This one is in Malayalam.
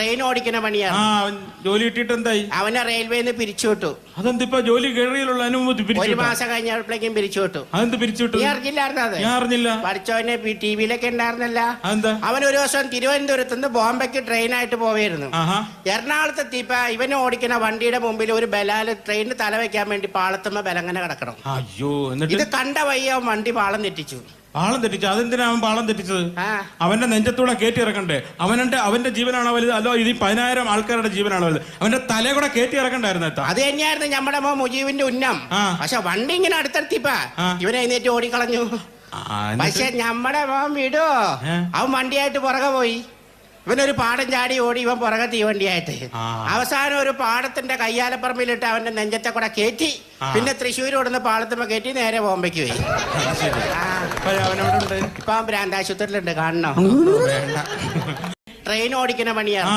ട്രെയിൻ ഓടിക്കുന്ന ആ പണിയാണ് അവൻ ജോലി കിട്ടിയിട്ട് എന്തായി? അവനെ റെയിൽവേന്ന് പിരിച്ചു വിട്ടു അതെന്തിപ്പോ ജോലി കയറിയുള്ള അനുമതി ഒരു പിരിച്ചു മാസം കഴിഞ്ഞപ്പോഴേക്കും പിരിച്ചു വിട്ടു. അതെന്ത് പിരിച്ചു വിട്ടു? നീ അറിഞ്ഞില്ലായിരുന്നു അത്? ഞാൻ അറിഞ്ഞില്ല. പഠിച്ചവനെ ടി വിയിലൊക്കെ ഉണ്ടായിരുന്നല്ല. അതെന്താ? അവൻ ഒരു ദിവസം തിരുവനന്തപുരത്ത് നിന്ന് ബോംബെക്ക് ട്രെയിനായിട്ട് പോവായിരുന്നു. ആഹാ. എറണാകുളത്ത് എത്തിയപ്പോ ഇവനെ ഓടിക്കുന്ന വണ്ടിയുടെ മുമ്പിൽ ഒരു ബലാൽ ട്രെയിനിന് തല വെക്കാൻ വേണ്ടി പാളത്തുമ്പോ ബലങ്ങനെ കിടക്കണം. അയ്യോ ഇത് എന്നിട്ട് കണ്ട വയ്യ അവൻ വണ്ടി പാളം തെറ്റിച്ചു. പാളം തെറ്റിച്ചു. അതെന്തിനാ അവൻ പാളം തെറ്റിച്ചത്? ആ. അവന്റെ നെഞ്ചത്തൂടെ കയറ്റി ഇറക്കണ്ടേ? അവന്റെ അവന്റെ ജീവനാണോ വലുത്? അല്ലോ ഇത് ഈ പതിനായിരം ആൾക്കാരുടെ ജീവനാണോ വലുത്? അവന്റെ തല കൂടെ കയറ്റി ഇറക്കണ്ടായിരുന്നു അത് തന്നെയായിരുന്നു നമ്മുടെ മോ മുജീബിന്റെ ഉന്നം. പക്ഷെ വണ്ടി ഇങ്ങനെ അടുത്തെത്തിപ്പാ ആ. ഇവനെ എഴുന്നേറ്റ് ഓടിക്കളഞ്ഞു. പക്ഷെ നമ്മുടെ മോൻ വിടോ? അവൻ വണ്ടിയായിട്ട് പുറകെ പോയി. ഇവനൊരു പാടം ചാടി ഓടി ഇവൻ പുറകെ തീവണ്ടിയായിട്ട്. അവസാനം ഒരു പാടത്തിന്റെ കയ്യാലപ്പറമ്പിലിട്ട് അവന്റെ നെഞ്ചത്തെ കൂടെ കയറ്റി പിന്നെ തൃശ്ശൂർ ഓടുന്ന പാളത്തുമ്പോ കയറ്റി നേരെ ബോംബെക്ക് പോയി. ഇപ്പൊ അവൻ ഭ്രാന്താശുപത്രിയിലുണ്ട്. കാണണോ? ട്രെയിൻ ഓടിക്കുന്ന പണിയാണ്